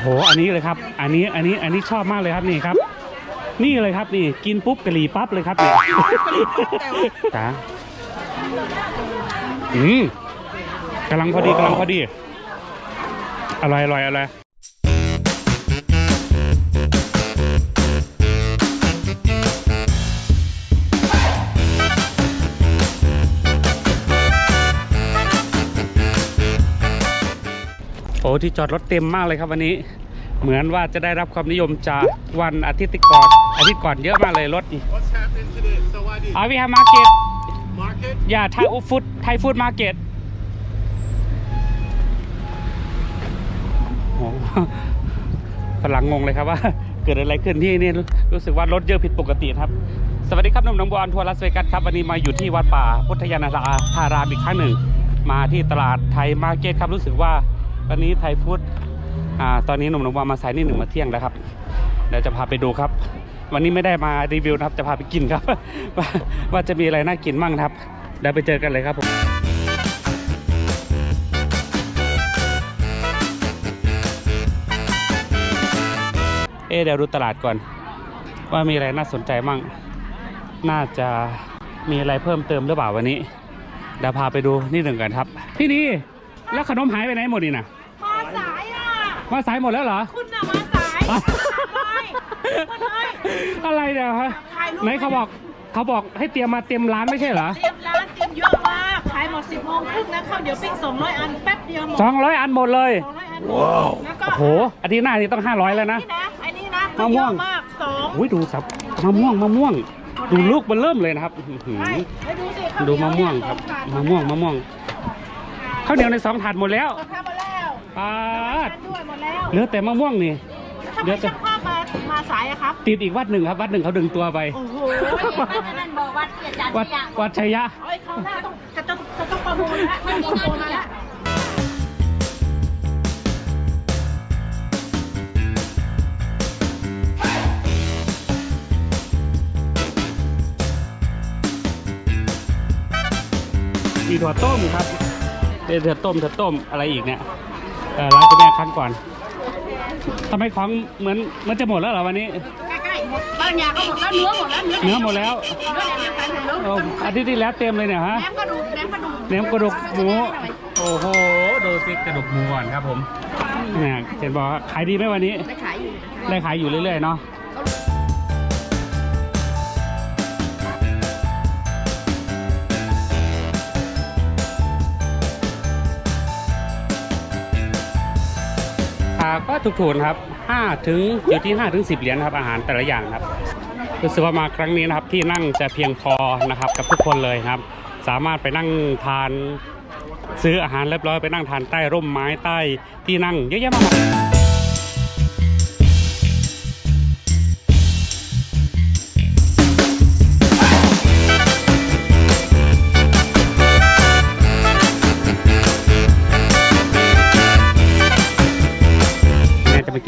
โหอันนี้เลยครับ อันนี้อันนี้อันนี้ชอบมากเลยครับนี่ครับ นี่เลยครับนี่กินปุ๊บกะหรี่ปั๊บเลยครับนี่จ้าอืมกำลังพอดีกำลังพอดีอร่อยอร่อยอร่อย โอ้ที่จอดรถเต็มมากเลยครับวันนี้ เหมือนว่าจะได้รับความนิยมจากวันอาทิตย์ก่อนอาทิตย์ก่อนเยอะมากเลยรถ What's happening today? Sawadee. อาวิฮามาร์เก็ต Market? อย่าไทยฟูดไทยฟูดมาร์เก็ตโอ้โหฝรั่งงงเลยครับว่า เกิดอะไรขึ้นที่นี่รู้รู้สึกว่ารถเยอะผิดปกติครับ สวัสดีครับหนุ่มหน้องบัวออนทัวร์ลาสเวกัสครับวันนี้มาอยู่ที่วัดป่าพุทธยานาราธารามอีกครั้งหนึ่ง มาที่ตลาดไทยมาร์เก็ตครับรู้สึกว่า ตอนนี้ไทยฟู้ดอ่าตอนนี้หนุ่มหน้องบัวมาสายนี่หนึ่งมาเที่ยงแล้วครับเดี๋ยวจะพาไปดูครับ วันนี้ไม่ได้มารีวิวนะครับจะพาไปกินครับ ว่าว่าจะมีอะไรน่ากินมั่งครับเดี๋ยวไปเจอกันเลยครับผมเอะเดี๋ยวดูตลาดก่อน ว่ามีอะไรน่าสนใจมั่ง น่าจะมีอะไรเพิ่มเติมหรือเปล่าวันนี้เดี๋ยวพาไปดูนี่หนึ่งกันครับพี่นี่แล้วขนมหายไปไหนหมดนี่นะ มาสายหมดแล้วเหรอ คุณน่ะมาสายมาเลยมาเลยอะไรเนี่ยฮะถ่ายรูปไหนเขาบอกเขาบอกให้เตรียมมาเตรียมร้านไม่ใช่เหรอเตรียมร้านเตรียมเยอะมากขายหมดสิบโมงครึ่งนะข้าวเดี๋ยวปิ้งสองร้อยอันแป๊บเดียวหมดสองร้อยอันหมดเลยสองร้อยอันหมดแล้วก็โอ้โหอาทิตย์หน้านี่ต้องห้าร้อยแล้วนะ นี่นะไอ้นี่นะมะม่วง เยอะมากสองอุ้ยดูสับมะม่วงมะม่วง ดูลูกมันเริ่มเลยนะครับอื้อหือใช่แล้วดูสิข้าวดูเหนียมะม่วงเนี่ยครับสอถาดมะม่วงมะม่วงข้าวเหนียวในสองถาดหมดแล้วหมดแล้วหมดแล้ว ปาดทานด้วยหมดแล้วเหลือแต่มะม่วงนี่ ทำเดี๋ไมยวจะช่างภาพมามาสายอะครับ ติดอีกวัดหนึ่งครับ วัดหนึ่งเขาดึงตัวไป โอ้โหนั่นบอกว่าอาจารย์วัดที่ยังวัดชัยยะเอ้ยเขาหน้าต้องจะต้องจะต้องประมูลแล้วต้องประมูลมาแล้วมีถั่วต้มครับเป็นถั่วต้มถั่วต้มอะไรอีกเนี่ย เออร้านคุณแม่ครั้งก่อนทำไมของเหมือนเหมันจะหมดแล้วเหรอวันนี้ ใกล้ๆหมดบางอย่างก็หมดแล้วเนื้อหมดแล้วเนื้อเนื้อหมดแล้วเนื้อแหนมกันเนื้อโอ้อาทิตย์ที่แล้วเต็มเลยเนี่ยฮะ แหนมกระดูกแหนมกระดูกเนื้อกระดูกหมู โอ้โห ดูสิกระดูกหมูก่อนครับผมเนี่ยเห็นบอกว่าขายดีไหมวันนี้ได้ขายอยู่ได้ขายอยู่เรื่อยๆเนาะ อ่าก็ถูกๆนะครับ5ถึงอยู่ที่5ถึง10 เหรียญครับอาหารแต่ละอย่างครับรู้สึกว่ามาครั้งนี้นะครับที่นั่งจะเพียงพอนะครับกับทุกคนเลยครับ สามารถไปนั่งทานซื้ออาหารเรียบร้อยไปนั่งทานใต้ร่มไม้ใต้ที่นั่งเยอะแยะมากมาย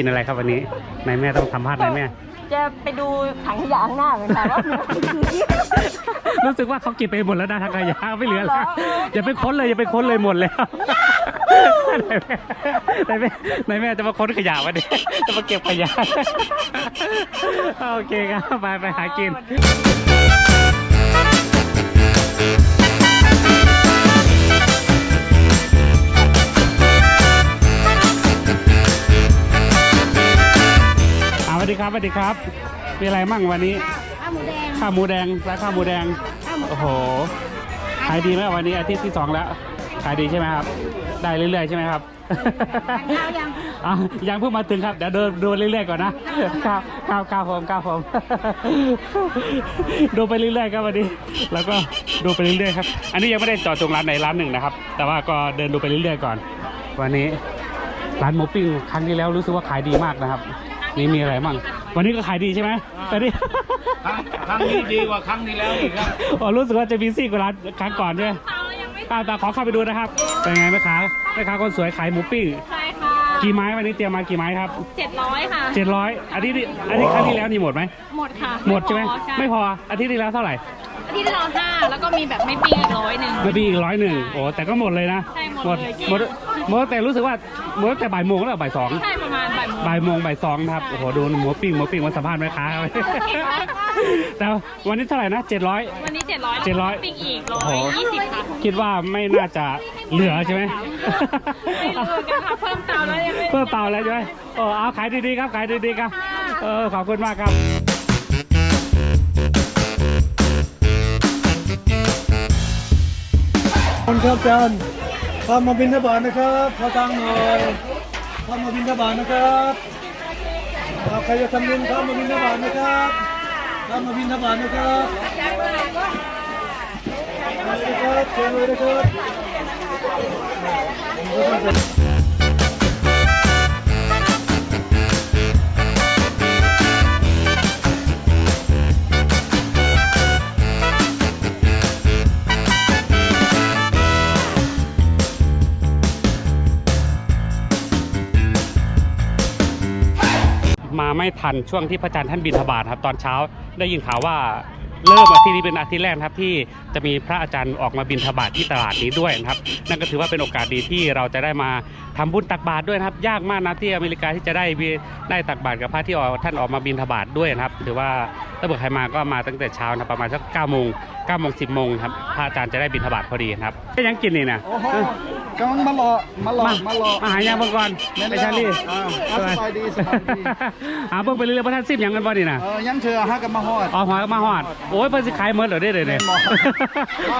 กินอะไรครับวันนี้นายแม่ต้องทำพลาดนายแม่ จะไปดูถังขยะข้างหน้ากันค่ะว่ามีอะไรอยู่ที่รู้สึกว่าเขากินไปหมดแล้วนะทางขยะไม่เหลือแล้วอย่าไปค้นเลยอย่าไปค้นเลยหมดแล้วนายแม่นายแม่จะมาค้นขยะวันนี้จะมาเก็บขยะโอเคครับไปไปหากิน สวัสดีครับสวัสดีครับ มีอะไรมั่งวันนี้ ข้าวหมูแดงข้าวหมูแดงร้านข้าวหมูแดง ข้าวหมูโอ้โห ขายดีไหมวันนี้อาทิตย์ที่สองแล้ว ขายดีใช่ไหมครับ ได้เรื่อยๆใช่ไหมครับ ข้าวยัง อะยังเพิ่งมาถึงครับ เดี๋ยวเดินดูเรื่อยๆก่อนนะครับครับครับผมครับผม ดูไปเรื่อยๆครับวันนี้ แล้วก็ดูไปเรื่อยๆครับ อันนี้ยังไม่ได้เจอดจงร้านไหนร้านหนึ่งนะครับ แต่ว่าก็เดินดูไปเรื่อยๆก่อน วันนี้ร้านหมูปิ้งครั้งที่แล้วรู้สึกว่าขายดีมากนะครับ นี่มีอะไรมั่งวันนี้ก็ขายดีใช่ไหมตอนนี้ครั้งนี้ดีกว่าครั้งที่แล้วอีกครับ อ๋อรู้สึกว่าจะมีซี่กว่าร้านครั้งก่อนใช่ไหมอ่าแต่ขอเข้าไปดูนะครับ เป็นไงแม่ค้าแม่ค้าคนสวยขายหมูปิ้งใช่ค่ะกี่ไม้วันนี้เตรียมมากี่ไม้ครับเจ็ดร้อยค่ะเจ็ดร้อยอาทิตย์ที่อันนี้ครั้งที่แล้วนี่หมดไหม หมดค่ะหมดใช่ไหมพอไม่พออาทิตย์ที่แล้วเท่าไหร่ ที่เราห้าแล้วก็มีแบบไม่ปิ้งอีกร้อยหนึ่งไม่ปีอีกร้อยหนึ่งโอ้แต่ก็หมดเลยนะใช่หมดเลย หมดหมดแต่รู้สึกว่าหมดตั้งแต่บ่ายโมงแล้วบ่ายสองใช่ประมาณบ่ายโมง บ่ายโมงบ่ายสองนะครับโอ้โหดูหมูปิ้งหมูปิ้งมาสัมภาษณ์แม่ค้าครับแต่วันนี้เท่าไหร่นะเจ็ดร้อย วันนี้เจ็ดร้อย700ปิ้งอีกร้อโอ้ยโหยี่สิบค่ะคิดว่าไม่น่าจะเหลือใช่ไหมไม่รู้เหมือนกันค่ะเพิ่มเตาแล้วยังไม่ เพิ่มเตาแล้วใช่ไหมโอ้เอาขายดีๆครับขายดีๆครับ เออขอบคุณมากครับ คนครับอาจารย์พามาบินทบาทนะครับขอตังค์หน่อยพามาบินทบาทนะครับใครจะทำบุญพามาบินทบาทนะครับพามาบินทบาทนะครับนะครับเชิญเลยนะครับ ไม่ทันช่วงที่พระอาจารย์ท่านบิณฑบาตครับตอนเช้าได้ยินข่าวว่าเริ่มอาทิตย์นี้เป็นอาทิตย์แรกครับที่จะมีพระอาจารย์ออกมาบิณฑบาตที่ตลาดนี้ด้วยนะครับ นั่นก็ถือว่าเป็นโอกาสดีที่เราจะได้มาทำบุญตักบาตรด้วยนะครับ ยากมากนะที่อเมริกาที่จะได้ได้ตักบาตรกับพระที่ออกท่านออกมาบิณฑบาตด้วยนะครับถือว่าถ้าเกิดใครมาก็มาตั้งแต่เช้านะประมาณสักเก้าโมงเก้าโมงสิบโมงครับพระอาจารย์จะได้บิณฑบาตพอดีครับก็ยังกินนี่นะ กำลังมารอมารอมารอมาหายางเมื่อก่อนแม่นไปแล้วชาลี่อ่าอ่าสบายดีสบายดีหาเพิ่งไปเรื่อยๆพระท่านซิมหยังกันบ่นี่นะเออยังเธอฮักกันมาฮอดอ๋อหอยมาหอดโอ้ยเพิ่นสิขายหมดเหรอเด้อเด้อเนี่ยแม่นบ่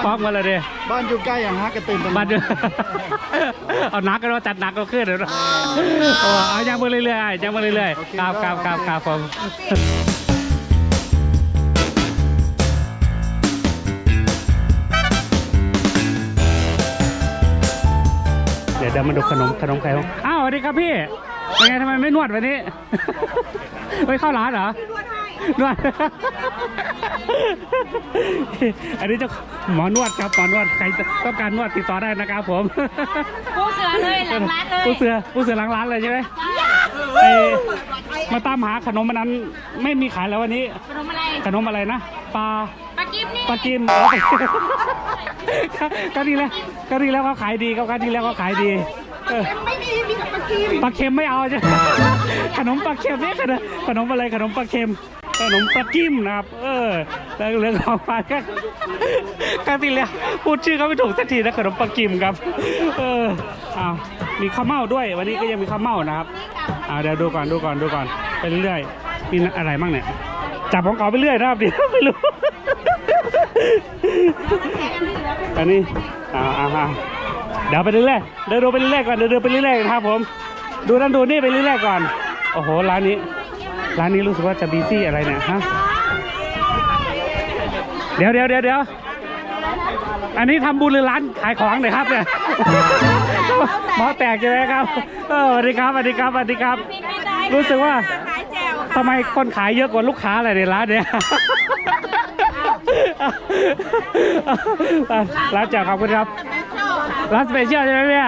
พร้อมกันเลยเด้อบ้านอยู่ใกล้อย่างฮักกันตื่นตระหนกบัดเด้อเอาหนักกันว่าจัดหนักก็ขึ้นเดี๋ยวนะโอ้เอายังมาเรื่อยๆยังมาเรื่อยโอเคๆครับครับครับครับผม ดี๋ยวเดี๋ยวมาดูขนมขนมไข่ของอ้าวสวัสดีครับพี่เป็นไงทำไมไม่นวดวันนี้ไม่เข้าร้านเหรอ นวด อันนี้เจะหมอนวดครับหมอนวดใครต้องการนวดติดต่อได้นะครับผมผู้เสือเลยหลังร้านเลยผู้เสือผู้เสือหลังร้านเลยใช่ไหมไอมาตามหาขนมมันนั้นไม่มีขายแล้ววันนี้ ขนมอะไรขนมอะไรนะปลาปลากิ๊บนี่ปลากิมอ๋อปลา กิมก็ดีแล้วก็ดีแล้วเขาขายดีเขาก็ดีแล้วเขาขายดีเออไม่มีมีแต่ปลากิ๊บปลาเค็มไม่เอาใช่ไหมขนมปลาเค็มเนี่ยขนมขนมอะไรขนมปลาเค็มขนมปลากิมนะครับ เออแล้วเรื่องของมาก็ก็ดีแล้วพูดชื่อเขาไม่ถูกสักทีนะขนมปลากิมครับ เอออ้าวมีข้าวเม่าด้วย วันนี้ก็ยังมีข้าวเม่านะครับอ่าเดี๋ยวดูก่อนดูก่อนดูก่อนไปเรื่อยๆมีอะไรบ้างเนี่ยจับของเขาไปเรื่อยนะครับเดี๋ยวไม่รู้ อันนี้อ่าอ่าเดี๋ยวไปเรื่อยๆเดินดูไปเรื่อยๆก่อนเดินดูไปเรื่อยๆนะครับผม ดูนั่นดูนี่ไปเรื่อยๆก่อน โอ้โหร้านนี้ ร้านนี้รู้สึกว่าจะบีซี่อะไรเนี่ยฮะเดี๋ยวเดี๋ยวเดี๋ยวเดี๋ยวอันนี้ทำบุญหรือร้านขายของเนี่ยครับเนี่ยหมอแตกใช่ไหมครับเออสวัสดีครับสวัสดีครับสวัสดีครับ รู้สึกว่าขายแจ่วทำไมคนขายเยอะกว่าลูกค้าอะไรในร้านเนี่ย ร้านแจ่วขอบคุณครับร้านสเปเชียลใช่ไหมเนี่ย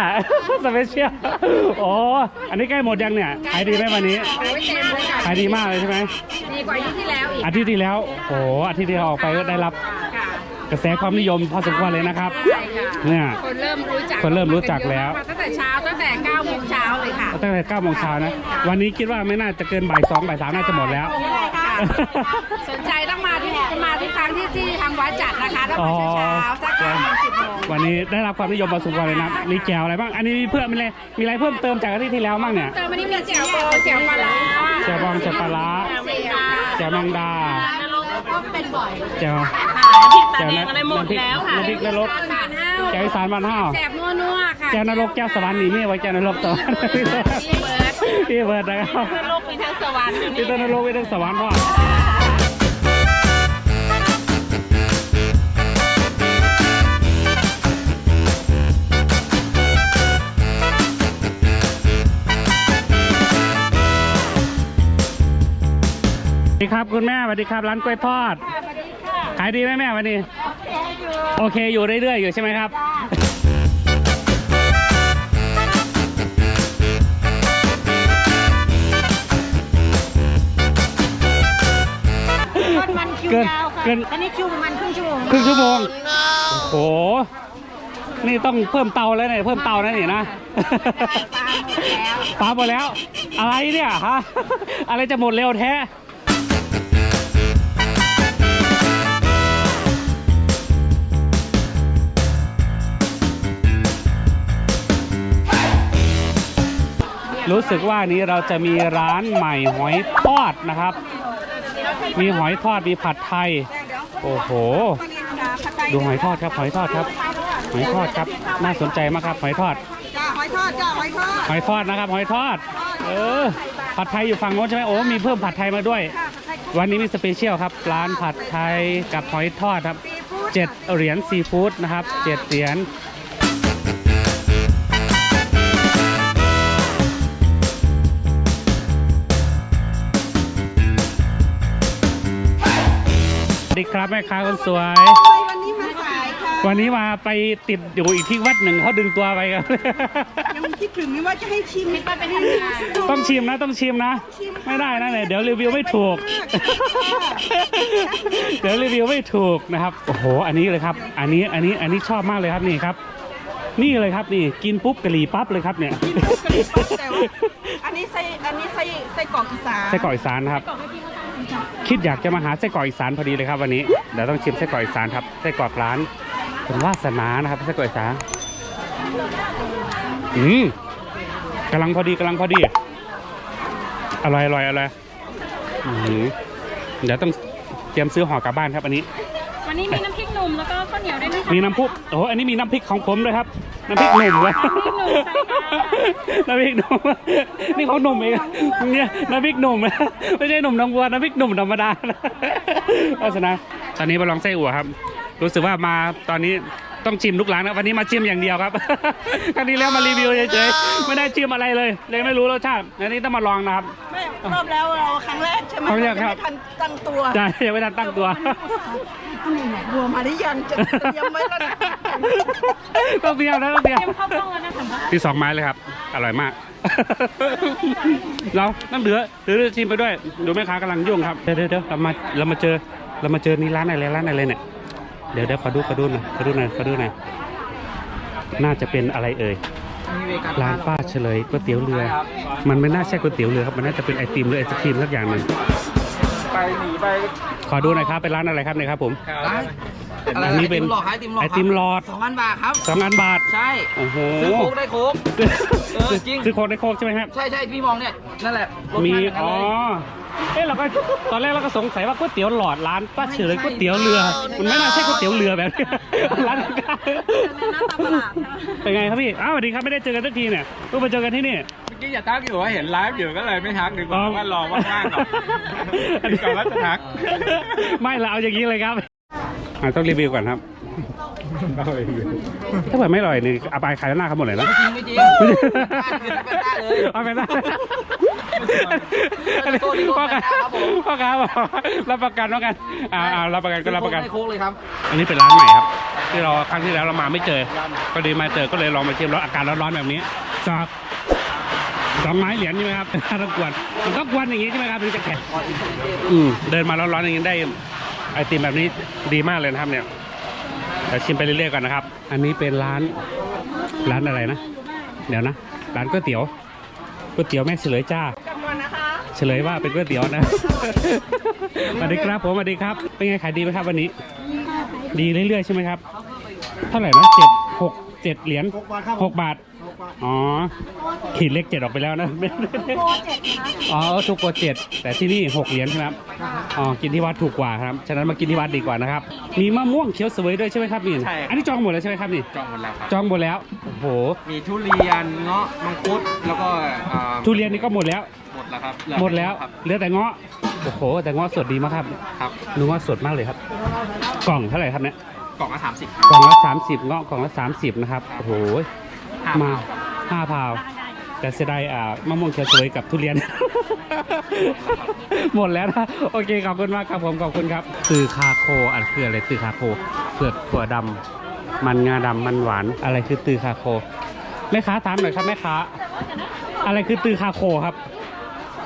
สเปเชียลโอ้อันนี้ใกล้หมดยังเนี่ยขายดีไหมวันนี้ขายเต็มเลยค่ะขายดีมากเลยใช่ไหมดีกว่าอายุที่แล้วอีกอาทิตย์ที่แล้วโอ้อาทิตย์ที่เราออกไปก็ได้รับค่ะกระแสความนิยมพอสมควรเลยนะครับ ใช่ค่ะเนี่ย คนเริ่มรู้จักคนเริ่มรู้จักแล้วมาตั้งแต่เช้าตั้งแต่9โมงเช้าเลยค่ะตั้งแต่9โมงเช้านะ วันนี้คิดว่าไม่น่าจะเกินบ่ายสองบ่ายสามน่าจะหมดแล้วสนใจต้องมาที่มา ทุกครั้งที่ที่ทางวัดจัดนะคะต้องมาเช้าๆสักเก้าโมงสิบโมงวันนี้ได้รับความนิยมพอสมควรเลยนะมีแจวอะไรบ้าง อันนี้มีเพิ่มมีอะไรมีอะไรเพิ่มเติมจากอาทิตย์ที่แล้วบ้างเนี่ย เติมวันนี้มีแจ่วบองแจ่วปลาร้าแจ่วบองแจ่วปลาร้าแจ่วแมงดาแจ่วแมงดานรกก็เป็นบ่อยแจ่วพริกตาแดงอะไรหมดแล้วค่ะน้ำพริกนรกสารห้าวแจ่วอีสานบ้านห้าวแจ่บนัวๆค่ะแจ่วนรกแจ่วสวรรค์นี่มีไว้แจ่วนรกสวรรค์พี่เบิร์ดพี่เบิร์ดนะครับนรกมีทั้งสวรรค์พี่ต้นนรกพี่ต้นสวรรค์พ่อ ดีครับคุณแม่สวัสดีครับร้านกล้วยทอดขายดีไหมแม่วันนี้ โอเคอยู่เรื่อยๆอยู่ใช่ไหมครับมันคิวเกินยาวค่ะเกินอันนี้คิวประมาณครึ่งชั่วโมงครึ่งชั่วโมงโอ้โหนี่ต้องเพิ่มเตาแล้วเนี่ยเพิ่มเตานะนี่นะปลาหมดแล้วปลาหมดแล้ว อะไรเนี่ยฮะอะไรจะหมดเร็วแท้ รู้สึกว่านี้เราจะมีร้านใหม่หอยทอดนะครับ มีหอยทอดมีผัดไทย โอ้โห ดูหอยทอดครับ หอยทอดครับ หอยทอดครับ น่าสนใจมากครับหอยทอด จ้าหอยทอดจ้าหอยทอดหอยทอดนะครับ หอยทอด เออ ผัดไทยอยู่ฝั่งโน้นใช่ไหมโอ้ มีเพิ่มผัดไทยมาด้วย วันนี้มีสเปเชียลครับ ร้านผัดไทยกับหอยทอดครับเจ็ดเหรียญซีฟู้ดนะครับเจ็ดเหรียญ สวัสดีครับแม่ค้าคนสวย วันนี้มาสายค่ะวันนี้มาไปติดอยู่อีกที่วัดหนึ่งเขาดึงตัวไปครับ ยังคิดถึงว่าจะให้ชิมไม่ไปทำต้องชิมนะต้องชิมนะ ไม่ได้นะเนี่ยเดี๋ยวรีวิวไม่ถูก เดี๋ยวรีวิวไม่ถูกนะครับ โอ้โห อันนี้เลยครับ อันนี้อันนี้อันนี้ชอบมากเลยครับนี่ครับ นี่เลยครับนี่กินปุ๊บกะหรี่ปั๊บเลยครับเนี่ยแต่ว่าอันนี้ไส้อันนี้ไส้ไส้กรอกอีสานไส้กรอกอีสานนะครับ คิดอยากจะมาหาไส้กรอกอีสานพอดีเลยครับวันนี้เดี๋ยวต้องชิมไส้กรอกอีสานครับไส้กรอกร้านเป็นวาสนานะครับไส้กรอกอีสานอืมกำลังพอดีกำลังพอดีอร่อยอร่อยอร่อยอืมเดี๋ยวต้องเตรียมซื้อห่อกลับบ้านครับอันนี้ วันนี้มีน้ำพริกหนุ่มแล้วก็ข้าวเหนียวด้วยนะคะมีน้ำพุโอ้โหอันนี้มีน้ำพริกของผมด้วยครับ น้ำพริกหนุ่มเลยน้ำพริกหนุ่มใช่ค่ะน้ำพริกหนุ่มนี่เขาหนุ่มเองเนี่ยน้ำพริกหนุ่มไม่ใช่หนุ่มน้ำวัวน้ำพริกหนุ่มธรรมดาเพราะฉะนั้นตอนนี้มาลองไส้อั่วครับ รู้สึกว่ามาตอนนี้ต้องชิมทุกร้านนะวันนี้มาชิมอย่างเดียวครับ ครั้งนี้แล้วมารีวิวเฉยๆไม่ได้ชิมอะไรเลย เลยไม่รู้รสชาติอันนี้ต้องมาลองนะครับไม่รอบแล้วเราครั้งแรกใช่ไหมครั้งแรกครับไม่ทันตั้งตัวใช่ยังไม่ทันตั้งตัวบัวมาได้ยังจะเตรียมไว้แล้วนะต้องเตรียมนะต้องเตรียมเตรียมข้าวกล้องแล้วนะคะที่สองไม้เลยครับ อร่อยมาก เราน้ำเหลือหรือชิมไปด้วยดูแม่ค้ากำลังยุ่งครับเดี๋ยวเดี๋ยวเดี๋ยวเรามาเรามาเจอเรามาเจอนี่ร้านอะไรร้านอะไรเนี่ย เดี๋ยวเดี๋ยวขอดูขอดูหน่อยขอดูหน่อยขอดูหน่อยน่าจะเป็นอะไรเอ่ยร้านป้าเฉลยก๋วยเตี๋ยวเรือ มันไม่น่าใช่ก๋วยเตี๋ยวเรือครับมันน่าจะเป็นไอติมหรือไอศครีมสักอย่างหนึ่งไปหนีไปขอดูหน่อยครับเป็นร้านอะไรครับเนี่ยครับผมร้าน อันนี้เป็นหลอดไอติมหลอดไอติมหลอด สองพันบาทครับ สองพันบาท ใช่ โอ้โหซื้อโค้กได้โค้ก เออจริง ซื้อโค้กได้โค้กใช่ไหมครับ ใช่ใช่พี่มองเนี่ย นั่นแหละรสมีชาติอย่างนั้นอ๋อเลย เอ๊ะเราก็ตอนแรกเราก็สงสัยว่าก๋วยเตี๋ยวหลอดร้านป้าเฉยก๋วยเตี๋ยวเรือ มันไม่น่าใช่ก๋วยเตี๋ยวเรือแบบนี้ร้านข้างๆเป็นไงครับพี่อ้าวสวัสดีครับไม่ได้เจอกันสักทีเนี่ยเพิ่งมาเจอกันที่นี่ เมื่อกี้อย่าทักอยู่ว่าเห็นไลฟ์อยู่ก็เลยไม่ทักดีกว่าว่ารอว่างๆก่อนอันดีนี้กว่าว่าจะทัก ไม่เราเอาอย่างนี้เลยครับ อะต้องรีวิวก่อนครับถ้าเกิดไม่อร่อยนี่เอาไปขายหน้าเขาหมดเลยนะจริงไม่จริงบ้านคือเป็นได้เลยเอาไปได้ไม่ต้องโทษที่โทษพ่อค้าครับผมพ่อค้าบอกรับประกันว่ากันอ่าอ่ารับประกันก็รับประกันได้โค้กเลยครับ อันนี้เป็นร้านใหม่ครับ ที่เราครั้งที่แล้วเรามาไม่เจอก็ดีมาเจอก็เลยลองมาชิมแล้วอากาศร้อนๆแบบนี้จากสองไม้เหรียญใช่ไหมครับต้องกวนมันต้องกวนอย่างนี้ใช่ไหมครับถึงจะแข็งอืมเดินมาร้อนๆอย่างนี้ได้ ไอติมแบบนี้ดีมากเลยนะครับเนี่ยแต่ชิมไปเรื่อยๆก่อนนะครับ อันนี้เป็นร้านร้านอะไรนะ เดี๋ยวนะ ร้านก๋วยเตี๋ยวก๋วยเตี๋ยวแม่เฉลยจ้าเฉลยว่าเป็นก๋วยเตี๋ยวนะสวัสดีครับผมสวัสดีครับ เป็นไงขายดีไหมครับวันนี้ ดีเรื่อยๆใช่ไหมครับ เท่าไหร่นะเจ็ดหกเจ็ดเหรียญหกบาทครับหกบาทอ๋อ ขีดเลขเจ็ดออกไปแล้วนะอ๋อถูกกว่าเจ็ดแต่ที่นี่หกเหรียญใช่ไหมครับ อ๋อ กินที่วัดถูกกว่าครับ ฉะนั้นมากินที่วัดดีกว่านะครับ มีมะม่วงเขียวเสวยด้วยใช่ไหมครับนี่ใช่ครับ อันนี้จองหมดแล้วใช่ไหมครับนี่ จองหมดแล้วครับ จองหมดแล้ว โอ้โห มีทุเรียนเงาะมังคุดแล้วก็อ่าทุเรียนนี่ก็หมดแล้ว หมดแล้วครับหมดแล้ว ครับเหลือแต่เงาะ โอ้โห แต่เงาะสดดีมากครับ ครับ ดูเงาะสดมากเลยครับ กล่องเท่าไหร่ครับเนี่ย กล่องละสามสิบกล่องละสามสิบเงาะกล่องละสามสิบนะครับโอ้โหมาห้าพาว แต่เสียดายอ่ามะม่วงเขียวสวยกับทุเรียน หมดแล้วนะโอเคขอบคุณมากครับผมขอบคุณครับตือคาโคอันคืออะไรตือคาโคเผือกถั่วดำมันงาดำมันหวานอะไรคือตือคาโคแม่ค้าถามหน่อยครับแม่ค้าอะไรคือตือคาโคครับ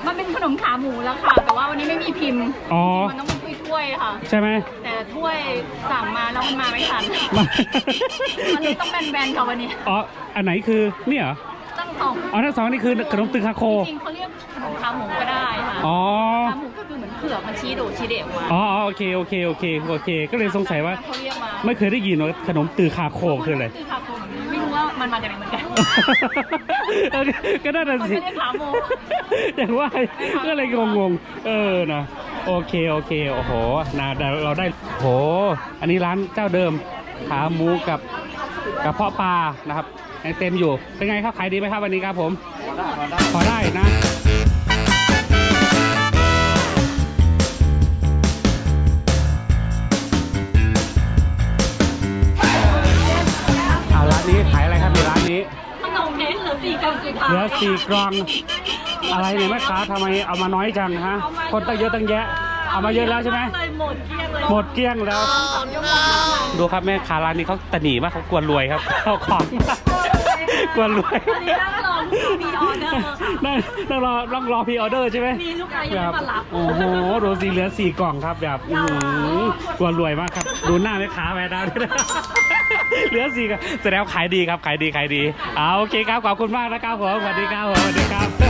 มันเป็นขนมขาหมูแล้วค่ะ แต่ว่าวันนี้ไม่มีพิมพ์อ๋อ มันต้องเป็น ถ้ถ้วยค่ะ ใช่ไหม แต่ถ้วยสั่งมาแล้วมันมาไม่ทันมา มันเลยต้องแบนๆค่ะวันนี้อ๋อ อันไหนคือเนี่ยเหรอต้องสองอ๋อทั้งสองนี่คือขนมตึงคาโค จริงๆเขาเรียกขาหมูก็ได้ค่ะอ๋อ ขาหมูก็คือเหมือนเผือกมันชี้โดดชี้เด็กมาอ๋ออ๋อโอเค โอเค โอเค โอเค ก็เลยสงสัยว่า เขาเรียกมาไม่เคยได้ยินว่าขนมตือคาโคคืออะไร คือขาหมูไม่รู้ว่ามันมาจากไหนเหมือนกัน เออก็น่าจะสิมันไม่ได้ขาหมู อย่างว่าก็เลยงงๆ เออนะ โอเคโอเคโอ้โหนะเดี๋ยวเราได้โห อันนี้ร้านเจ้าเดิมขาหมูกับกระเพาะปลานะครับยังเต็มอยู่เป็นไงครับขายดีไหมครับวันนี้ครับผมพอได้นะเอาร้านนี้ขายอะไรครับในร้านนี้ขนมเค้กเหลือสี่กับสี่ค่ะเหลือสี่กล่อง อะไรเนี่ยแม่ค้าทำไมเอามาน้อยจังฮะ คนตั้งเยอะตั้งแยะ เอามาเยอะแล้วใช่ไหมเลยหมดเกลี้ยงเลยหมดเกลี้ยงแล้วสองชั่วโมงค่ะดูครับแม่ค้าร้านนี้เขาตะหนีมากเขากวนรวยครับเขาของกวนรวยตอนนี้นั่งรอลูกค้ามีออเดอร์ค่ะนั่งนั่งรอต้องรอพีออเดอร์ใช่ไหมมีลูกค้ายังคไม่รับมารับโอ้โหดูสีเหลือสี่กล่องครับแบบอื้อหือกวนรวยมากครับ ดูหน้าแม่ค้าแม่ดาวด้วยนะเหลือสี่กล่องแสดงว่าขายดีครับขายดีขายดีเอาโอเคครับขอบคุณมากนะครับผมสวัสดีครับผมสวัสดีครับ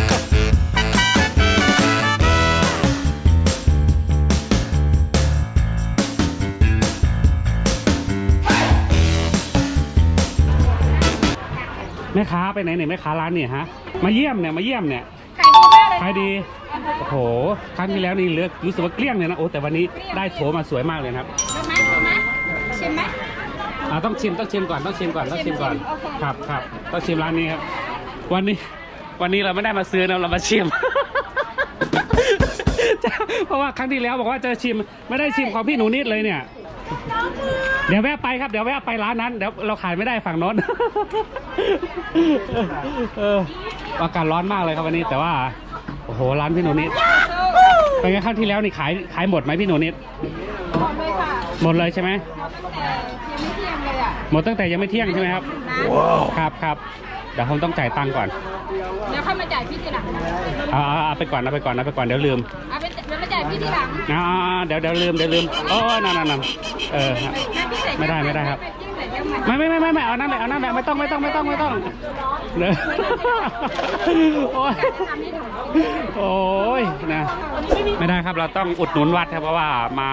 ม่ค้าไปไหนเนี่ยแม่ค้าร้านเนี่ยฮะ มาเยี่ยมเนี่ยมาเยี่ยมเนี่ยขายดีโอ้โหครั้งที่แล้วนี่เหลือกรู้สึกว่าเกลี้ยงเลยนะโอ้แต่วันนี้ได้โถมาสวยมากเลยนะครับชิมไหมชิมไหมชิมไหมอ่าต้องชิมต้องชิมก่อนต้องชิมก่อนต้องชิมก่อนครับครับต้องชิมร้านนี้ครับ วันนี้วันนี้เราไม่ได้มาซื้อนะเรามาชิมเพราะว่าครั้งที่แล้วบอกว่าจะชิมไม่ได้ชิมของพี่หนูนิดเลยเนี่ยเดี๋ยวแวะไปครับเดี๋ยวแวะไปร้านนั้นเดี๋ยวเราขายไม่ได้ฝั่งโน้น เอออากาศร้อนมากเลยครับวันนี้ แต่ว่าโอ้โหร้านพี่หนูนิดเป็นไงครั้งที่แล้วนี่ขายขายหมดไหมพี่หนูนิดหมดเลยค่ะหมดเลยใช่ไหมหมดตั้งแต่ยังไม่เที่ยงเลยอะหมดตั้งแต่ยังไม่เที่ยงใช่ไหมครับครับครับเดี๋ยวผมต้องจ่ายตังค์ก่อนเดี๋ยวค่อยมาจ่ายพี่ทีหลังเอาเอาเอาไปก่อนเอาไปก่อนเอาไปก่อนเดี๋ยวลืมเอาไปเดี๋ยวมาจ่ายพี่ทีหลังเอาเอาเอาเดี๋ยวเดี๋ยวลืมเดี๋ยวลืมโอ้ยนั่นนั่นนั่นเออครับให้พี่ใส่ไม่ได้ไม่ได้ครับ พี่ใส่เครื่องใหม่ไม่ไม่ไม่ไม่ไม่เอานั่นแหละเอานั่นแหละไม่ต้องไม่ต้องไม่ต้องไม่ต้องเนอะโอ้ยโอ้ยนะไม่ได้ครับเราต้องอุดหนุนวัดครับเพราะว่ามา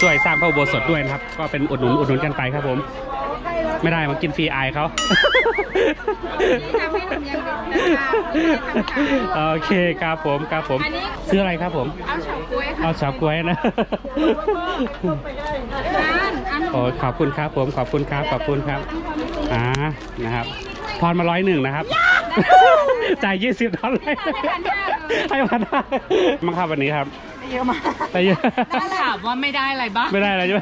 ช่วยสร้างพระอุโบสถด้วยนะครับ ก็เป็นอุดหนุนอุดหนุนกันไปครับผม ไม่ได้มากินฟรีอายเขาทำให้หนุ่มยังเด็กนะคะไม่ได้ทำขายโอเคครับผมครับผมอันนี้ซื้ออะไรครับผม เอาเฉาก๊วยค่ะเอาเฉาก๊วยนะอันอัน โอ้ขอบคุณครับผมขอบคุณครับขอบคุณครับอ่านะครับทอนมาร้อยหนึ่งนะครับ จ่ายยี่สิบดอลลาร์ให้พันห้ามังครับวันนี้ครับเยอะมากไปเยอะถามว่าไม่ได้อะไรบ้างไม่ได้อะไรใช่ไหม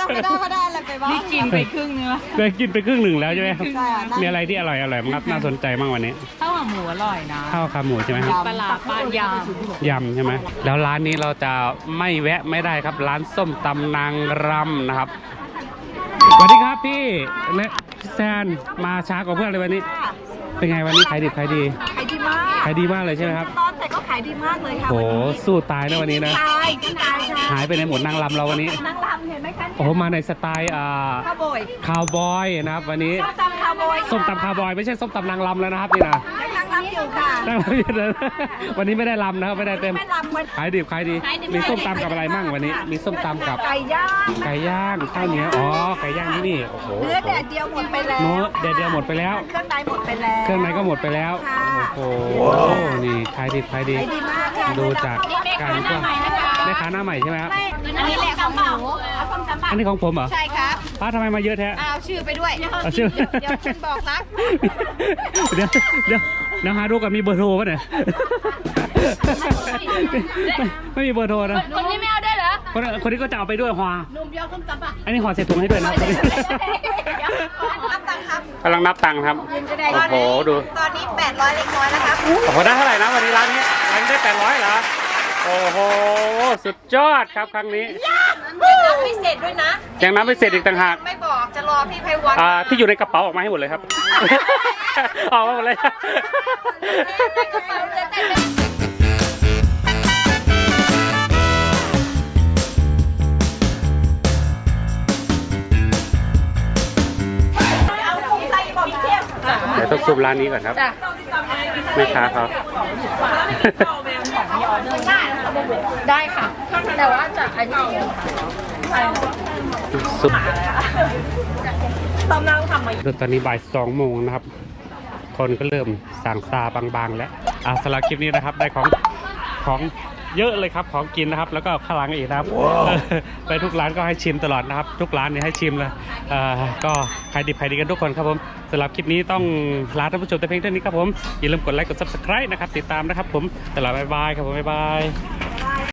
จำไม่ได้ว่าได้อะไรไปบ้างนี่กินไปครึ่งนึงแล้วได้กินไปครึ่งหนึ่งแล้วใช่ไหมใช่อะนั่งมีอะไรที่อร่อยอร่อยมั้งครับน่าสนใจบ้างวันนี้ข้าวหมูอร่อยนะข้าวขาหมูใช่ไหมครับปลาร้าปลายำยำใช่ไหมแล้วร้านนี้เราจะไม่แวะไม่ได้ครับ ร้านส้มตำนางรำนะครับ สวัสดีครับพี่และแซนมาช้ากว่าเพื่อนเลยวันนี้ เป็นไงวันนี้ขายดิบขายดีขายดีมากขายดีมากเลยใช่ไหมครับตอนแต่ก็ขายดีมากเลยค่ะโหสู้ตายนะวันนี้นะตายก็ตายค่ะหายไปในหมดนางรำเราวันนี้นางรำเห็นไหมคะโอ้โหมาในสไตล์อ่าข้าวโบยคาวบอยนะครับวันนี้ส้มตำข้าวโบยส้มตำคาวบอยไม่ใช่ส้มตำนางรำแล้วนะครับนี่นะยังนาง รำอยู่ค่ะนางรำอยู่นะวันนี้ไม่ได้รำนะครับไม่ได้เต็มไม่รำวันขายดิบขายดี มีส้มตำกับอะไรมั่งวันนี้ มีส้มตำกับไก่ย่างไก่ย่างข้าวเหนียวอ๋อไก่ย่างที่นี่โอ้โหเนื้อแดดเดียวหมดไปแล้วเนื้อแดดเดียวหมดไปแล้ว เครื่องในหมดไปแล้วเครื่องในก็หมดไปแล้วค่ะโอ้โหนี่ขายดิบขายดี ขายดีมากค่ะดูจากการก็แม่ค้าหน้าใหม่ใช่ไหมครับอันนี้แหละของหมูเอาส้มตำป่ะอันนี้ของผมเหรอใช่ครับป้าทำไมมาเยอะแท้เอาชื่อไปด้วยเอาชื่อเดี๋ยวคุณบอกรัก เดี๋ยวเดี๋ยว เดี๋ยวหาดูกับมีเบอร์โทรป่ะเนี่ยไม่ไม่มีเบอร์โทรนะ คนนี้ไม่เอาด้วยเหรอ คนคนนี้ก็จะเอาไปด้วยหอหนุ่มเดียวส้มตำป่ะอันนี้ห่อเสร็จถุงให้ด้วยนะเดี๋ยวรับตังค์ครับกำลังนับตังค์ครับ โอ้โหดู ตอนนี้800เล็กน้อยแล้วครับโอ้โหได้เท่าไหร่นะวันนี้ร้านนี้ร้านนี้ได้แปดร้อยเหรอ โอ้โห สุดยอดครับครั้งนี้ำไม่เสร็จด้วยนะยังน้ำไม่เสร็จอีกต่างหาก ไม่บอกจะรอพี่ไพวันอ่าที่อยู่ในกระเป๋าออกมาให้หมดเลยครับออกมาหมดเลย ในกระเแต่ดี๋ยวต้องซูมร้านนี้ก่อนครับไม่ค้าเขาได้ค่ะ แต่ว่าจะอันนี้ ซุปตอนนี้บ่ายสองโมงนะครับ คนก็เริ่มสั่งซาบางๆ แล้วอะสำหรับคลิปนี้นะครับได้ของของเยอะเลยครับของกินนะครับ แล้วก็ข้างหลังอีกนะครับไปทุกร้านก็ให้ชิมตลอดนะครับ ทุกร้านเนี่ยให้ชิมเลยเอ่อก็ใครดีใครดีกันทุกคนครับผมสำหรับคลิปนี้ต้องลาท่านผู้ชมแต่เพียงเท่านี้ครับผมอย่าลืมกดไลค์กด subscribe นะครับติดตามนะครับผมตลอดบ๊ายบายครับผมบ๊ายบาย